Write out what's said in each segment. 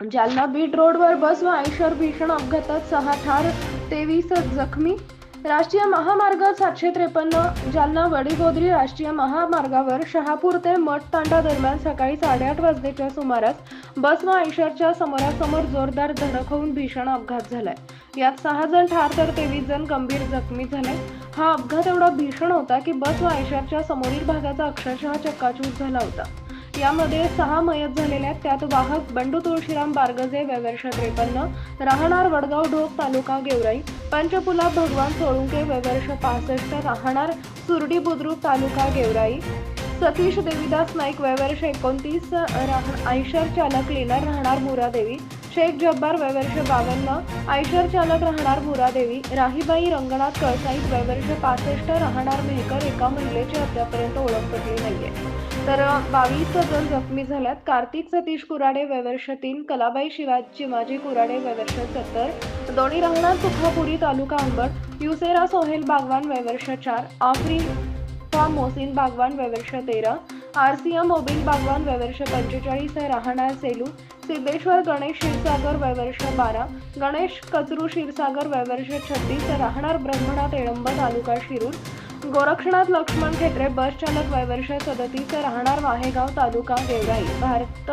Jalna bit रोडवर बस व Eicher भीषण अपघातात सहा ठार तेवीस जखमी. राष्ट्रीय महामार्ग सातशे त्रेपन्न जालना वडीगोद्री राष्ट्रीय महामार्गावर शहापूर ते मठ तांडा दरम्यान सकाळी साडेआठ वाजण्याच्या सुमारास बस व आयशरच्या समोरासमोर जोरदार धडक होऊन भीषण अपघात झालाय. यात सहा जण ठार तर तेवीस जण गंभीर जखमी झाले. हा अपघात एवढा भीषण होता की बस व आयशरच्या समोरील भागाचा अक्षरशः चक्काचूर झाला होता. यामध्ये सहा मयत झालेल्या आहेत. त्यात वाहक बंडू तुळशीराम बारगजे वयवर्ष त्रेपन्न राहणार वडगाव ढोक तालुका गेवराई पंचपुला भगवान सोळुंके वयवर्ष पासष्ट राहणार सुरडी बुद्रुक तालुका गेवराई सतीश देवीदास नाईक वयवर्ष एकोणतीस राह- आयशर चालक लिनर राहणार मुरादेवी शेख जब्बार वयवर्ष बावन्न आयशर चालक राहणार मुरादेवी राहीबाई रंगनाथ कळसाईत वयवर्ष पासष्ट राहणार मेहकर एका महिलेची अद्यापर्यंत ओळख पटली नाहीये. तर बावीस जण जखमी झाल्यात. कार्तिक सतीश कुराडे वयवर्ष तीन कलाबाई शिवाजी चिमाजी कुराडे वयवर्ष सत्तर दोन्ही राहणार सुखापुरी तालुका अंबड युसेरा सोहेल बागवान वयवर्ष चार आफ्री मोसिन बागवान वयवर्ष तेरा R C M Mobil Bagwan वयवर्ष पंचेचाळीस राहणार सेलू सिद्धेश्वर गणेश क्षीरसागर वयवर्ष बारा गणेश कचरू क्षीरसागर वयवर्ष छत्तीस राहणार ब्रह्मनाथ एळंब तालुका शिरूर गोरक्षनाथ लक्ष्मण खेत्रे बस चालक वयवर्ष सदतीस राहणार वाहेगाव तालुका गेवराई भारत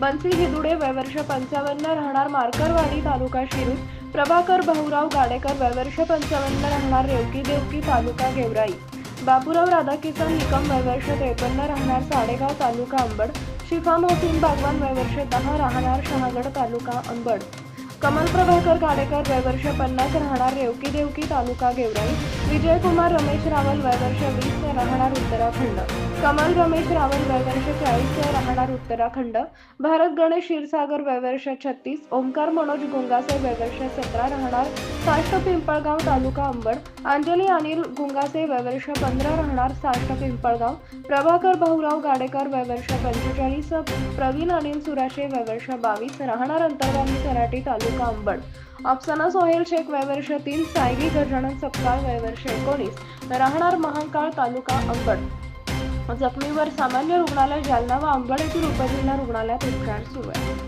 बन्सी हिदुडे वयवर्ष पंचावन्न राहणार मारकरवाडी तालुका शिरूर प्रभाकर भाऊराव गाडेकर वयवर्ष पंचावन्न राहणार रेवकी देवकी तालुका गेवराई. बापूराव राधाकिसन निकम वयवर्ष त्रेपन्न राहणार साडेगाव तालुका अंबड शिफा मोहसिन बागवान वयवर्ष दहा राहणार शहागड तालुका अंबड. कमल प्रभाकर गाडेकर वयवर्ष पन्नास राहणार रेवकी देवकी तालुका गेवराई. विजयकुमार रमेश रावल वयवर्ष वीस राहणार उत्तराखंड. कमल रमेश रावल वयवर्ष चाळीस राहणार उत्तराखंड. भारत गणेश क्षीरसागर वयवर्ष छत्तीस. ओमकार मनोज गुंगासे वयवर्ष सतरा राहणार साष्ट पिंपळगाव तालुका अंबड. अंजली अनिल गुंगासे वयवर्ष पंधरा राहणार साष्ट पिंपळगाव. प्रभाकर भाऊराव गाडेकर वयवर्ष पंचेचाळीस. प्रवीण अनिल सुराशे वयवर्ष बावीस. राहणार अंतरगामी सराटी तालुका अंबड अफसाना सोहेल शेख वयवर्ष तीन सायगी गजानन सपकाळ वयवर्ष एकोणीस. राहणार महाकाळ तालुका अंबड. जखमीवर सामान्य रुग्णालय जालना व अंबड येथील उपजिल्हा रुग्णालयात उपचार सुरू आहे